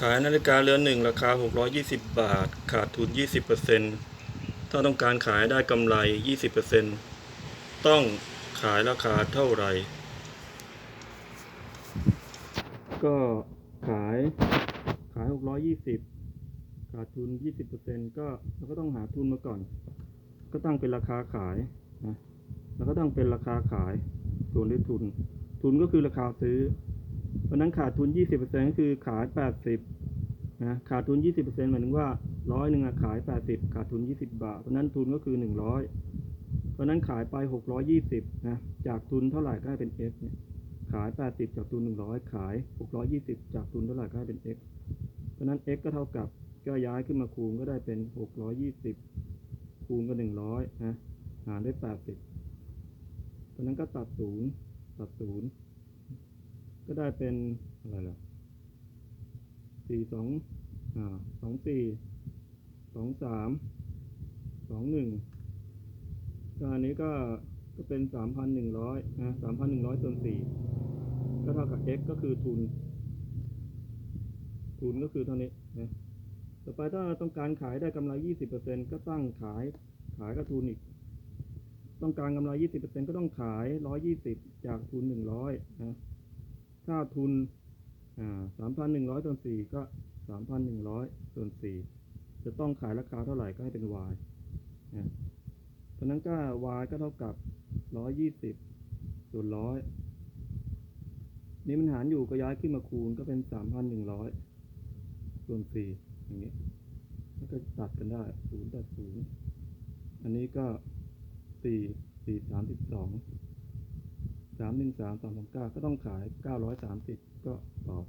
ขายนาฬิกาเรือนหนึ่งราคา 620 บาท ขาดทุน 20%ถ้าต้องการขายได้กำไร 20%ต้องขายราคาเท่าไหร่ ก็ขายขาย 620 ขาดทุน 20%ก็เราก็ต้องหาทุนมาก่อน ก็ตั้งเป็นราคาขายนะแล้วก็ตั้งเป็นราคาขายส่วนด้วยทุน ทุนก็คือราคาซื้อ เพราะนั้นขาดทุน 20%ก็คือขาย 80นะขาดทุน 20%หมายถึงว่าร้อยหนึ่งอะขาย 80 ขาดทุน 20 บาท เพราะนั้นทุนก็คือ 100 เพราะนั้นขายไป 620นะจากทุนเท่าไหร่ก็ให้เป็น F เนี่ยขาย 80 จากทุน 100 ขาย 620 จากทุนเท่าไหร่ก็ให้เป็น X เพราะนั้น X ก็เท่ากับก็ย้ายขึ้นมาคูณก็ได้เป็น 620 คูณกับ100นะหารด้วย 80เพราะฉะนั้นก็ตัดศูนย์ตัดศูนย์ ก็ได้เป็นอะไรล่ะสี่สองอ่าสองสี่สองสามสองหนึ่งก็อันนี้ก็ก็เป็นสามพันหนึ่งร้อยนะสามพันหนึ่งร้อยส่วนสี่ก็เท่ากับ x ก็คือทุน ทุนก็คือเท่านี้นะต่อไปถ้าต้องการขายได้กำไรยี่สิบเปอร์เซ็นก็ตั้งขาย ขายกับทุนอีก ต้องการกำไรยี่สิบเปอร์เซ็นก็ต้องขายร้อยยี่สิบจากทุนหนึ่งร้อยนะ ค่าทุนสามพันหนึ่งร้อยส่วนสี่ก็สามพันหนึ่งร้อยส่วนสี่จะต้องขายราคาเท่าไหร่ก็ให้เป็น y นะเพราะนั้นก็ y ก็เท่ากับร้อยยี่สิบส่วนร้อยนี่มันหารอยู่ก็ย้ายขึ้นมาคูณก็เป็นสามพันหนึ่งร้อยส่วนสี่อย่างนี้แล้วก็ตัดกันได้ศูนย์ตัดศูนย์อันนี้ก็สี่สี่สามสิบสอง สามหนึ่งสามสองสองเก้าก็ต้องขายเก้าร้อยสามสิบก็ตอบ